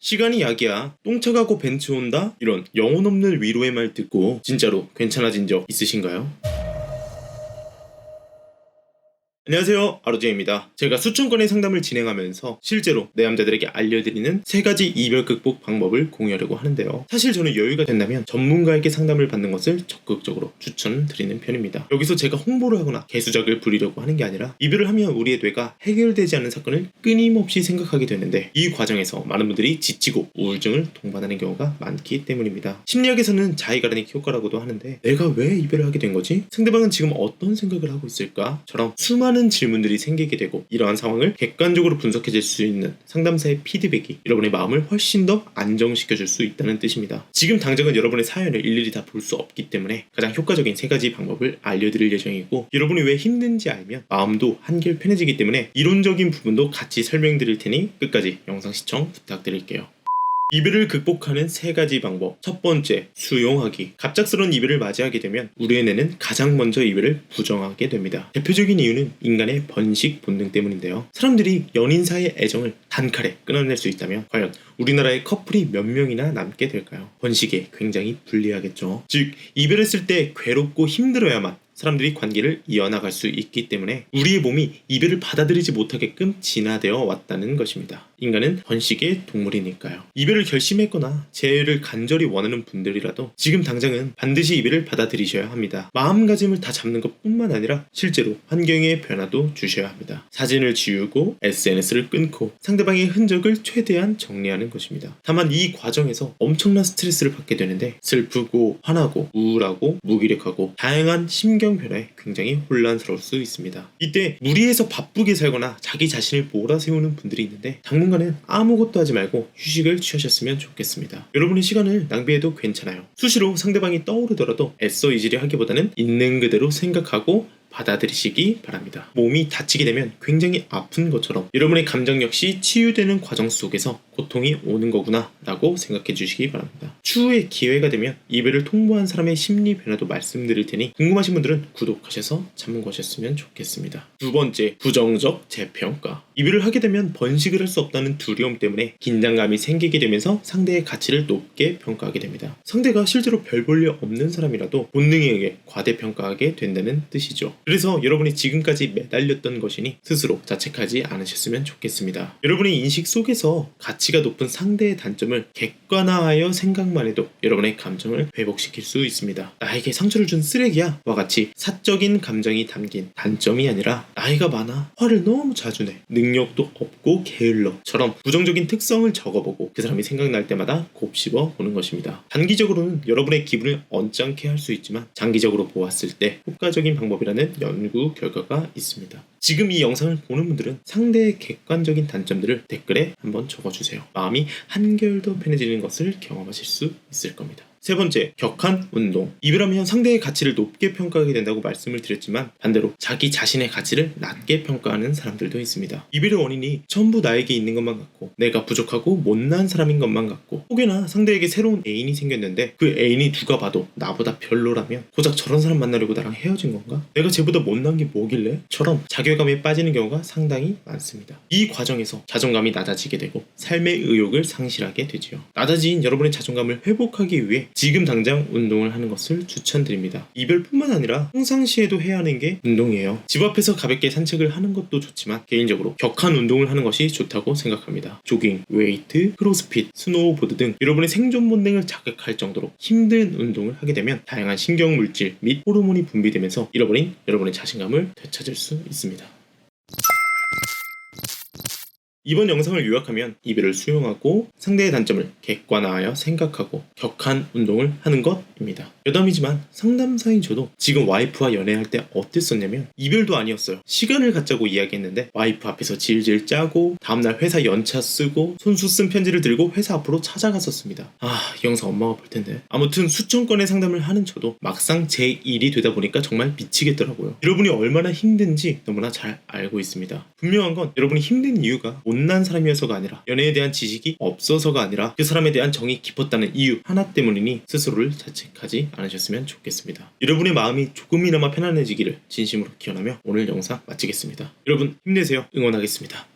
시간이 약이야. 똥차 가고 벤츠 온다? 이런 영혼 없는 위로의 말 듣고 진짜로 괜찮아진 적 있으신가요? 안녕하세요. 아로제입니다. 제가 수천 건의 상담을 진행하면서 실제로 내 남자들에게 알려드리는 세 가지 이별 극복 방법을 공유하려고 하는데요. 사실 저는 여유가 된다면 전문가에게 상담을 받는 것을 적극적으로 추천드리는 편입니다. 여기서 제가 홍보를 하거나 개수작을 부리려고 하는 게 아니라 이별을 하면 우리의 뇌가 해결되지 않는 사건을 끊임없이 생각하게 되는데 이 과정에서 많은 분들이 지치고 우울증을 동반하는 경우가 많기 때문입니다. 심리학에서는 자의가라닉 효과라고도 하는데 내가 왜 이별을 하게 된 거지? 상대방은 지금 어떤 생각을 하고 있을까? 처럼 수많은 질문들이 생기게 되고 이러한 상황을 객관적으로 분석해 줄 수 있는 상담사의 피드백이 여러분의 마음을 훨씬 더 안정시켜 줄 수 있다는 뜻입니다. 지금 당장은 여러분의 사연을 일일이 다 볼 수 없기 때문에 가장 효과적인 세 가지 방법을 알려드릴 예정이고 여러분이 왜 힘든지 알면 마음도 한결 편해지기 때문에 이론적인 부분도 같이 설명드릴 테니 끝까지 영상 시청 부탁드릴게요. 이별을 극복하는 세 가지 방법. 첫 번째, 수용하기. 갑작스러운 이별을 맞이하게 되면 우리의 뇌는 가장 먼저 이별을 부정하게 됩니다. 대표적인 이유는 인간의 번식 본능 때문인데요. 사람들이 연인 사이의 애정을 단칼에 끊어낼 수 있다면 과연 우리나라의 커플이 몇 명이나 남게 될까요? 번식에 굉장히 불리하겠죠. 즉, 이별했을 때 괴롭고 힘들어야만 사람들이 관계를 이어나갈 수 있기 때문에 우리의 몸이 이별을 받아들이지 못하게끔 진화되어 왔다는 것입니다. 인간은 번식의 동물이니까요. 이별을 결심했거나 재회를 간절히 원하는 분들이라도 지금 당장은 반드시 이별을 받아들이셔야 합니다. 마음가짐을 다 잡는 것 뿐만 아니라 실제로 환경의 변화도 주셔야 합니다. 사진을 지우고 SNS를 끊고 상대방의 흔적을 최대한 정리하는 것입니다. 다만 이 과정에서 엄청난 스트레스를 받게 되는데 슬프고 화나고 우울하고 무기력하고 다양한 심경 변화에 굉장히 혼란스러울 수 있습니다. 이때 무리해서 바쁘게 살거나 자기 자신을 몰아세우는 분들이 있는데 당분 간은 아무것도 하지 말고 휴식을 취하셨으면 좋겠습니다. 여러분의 시간을 낭비해도 괜찮아요. 수시로 상대방이 떠오르더라도 애써 잊으려 하기보다는 있는 그대로 생각하고 받아들이시기 바랍니다. 몸이 다치게 되면 굉장히 아픈 것처럼 여러분의 감정 역시 치유되는 과정 속에서 고통이 오는 거구나 라고 생각해 주시기 바랍니다. 추후에 기회가 되면 이별을 통보한 사람의 심리 변화도 말씀드릴 테니 궁금하신 분들은 구독하셔서 참고하셨으면 좋겠습니다. 두 번째, 부정적 재평가. 이별을 하게 되면 번식을 할 수 없다는 두려움 때문에 긴장감이 생기게 되면서 상대의 가치를 높게 평가하게 됩니다. 상대가 실제로 별 볼 일 없는 사람이라도 본능에 의해 과대평가하게 된다는 뜻이죠. 그래서 여러분이 지금까지 매달렸던 것이니 스스로 자책하지 않으셨으면 좋겠습니다. 여러분의 인식 속에서 가치 가 높은 상대의 단점을 객관화하여 생각만 해도 여러분의 감정을 회복시킬 수 있습니다. 나에게 상처를 준 쓰레기야 와 같이 사적인 감정이 담긴 단점이 아니라 나이가 많아 화를 너무 자주 내 능력도 없고 게을러처럼 부정적인 특성을 적어보고 그 사람이 생각날 때마다 곱씹어 보는 것입니다. 단기적으로는 여러분의 기분을 언짢게 할 수 있지만 장기적으로 보았을 때 효과적인 방법이라는 연구 결과가 있습니다. 지금 이 영상을 보는 분들은 상대의 객관적인 단점들을 댓글에 한번 적어주세요. 마음이 한결 더 편해지는 것을 경험하실 수 있을 겁니다. 세 번째, 격한 운동. 이별하면 상대의 가치를 높게 평가하게 된다고 말씀을 드렸지만 반대로 자기 자신의 가치를 낮게 평가하는 사람들도 있습니다. 이별의 원인이 전부 나에게 있는 것만 같고 내가 부족하고 못난 사람인 것만 같고 혹여나 상대에게 새로운 애인이 생겼는데 그 애인이 누가 봐도 나보다 별로라면 고작 저런 사람 만나려고 나랑 헤어진 건가? 내가 쟤보다 못난 게 뭐길래? 처럼 자괴감에 빠지는 경우가 상당히 많습니다. 이 과정에서 자존감이 낮아지게 되고 삶의 의욕을 상실하게 되지요. 낮아진 여러분의 자존감을 회복하기 위해 지금 당장 운동을 하는 것을 추천드립니다. 이별뿐만 아니라 평상시에도 해야 하는 게 운동이에요. 집 앞에서 가볍게 산책을 하는 것도 좋지만 개인적으로 격한 운동을 하는 것이 좋다고 생각합니다. 조깅, 웨이트, 크로스핏, 스노우보드 등 여러분의 생존 본능을 자극할 정도로 힘든 운동을 하게 되면 다양한 신경 물질 및 호르몬이 분비되면서 잃어버린 여러분의 자신감을 되찾을 수 있습니다. 이번 영상을 요약하면 이별을 수용하고 상대의 단점을 객관화하여 생각하고 격한 운동을 하는 것입니다. 여담이지만 상담사인 저도 지금 와이프와 연애할 때 어땠었냐면 이별도 아니었어요. 시간을 갖자고 이야기했는데 와이프 앞에서 질질 짜고 다음날 회사 연차 쓰고 손수 쓴 편지를 들고 회사 앞으로 찾아갔었습니다. 아, 이 영상 엄마가 볼 텐데. 아무튼 수천 건의 상담을 하는 저도 막상 제 일이 되다 보니까 정말 미치겠더라고요. 여러분이 얼마나 힘든지 너무나 잘 알고 있습니다. 분명한 건 여러분이 힘든 이유가 못난 사람이어서가 아니라 연애에 대한 지식이 없어서가 아니라 그 사람에 대한 정이 깊었다는 이유 하나 때문이니 스스로를 자책하지 않으셨으면 좋겠습니다. 여러분의 마음이 조금이나마 편안해지기를 진심으로 기원하며 오늘 영상 마치겠습니다. 여러분 힘내세요. 응원하겠습니다.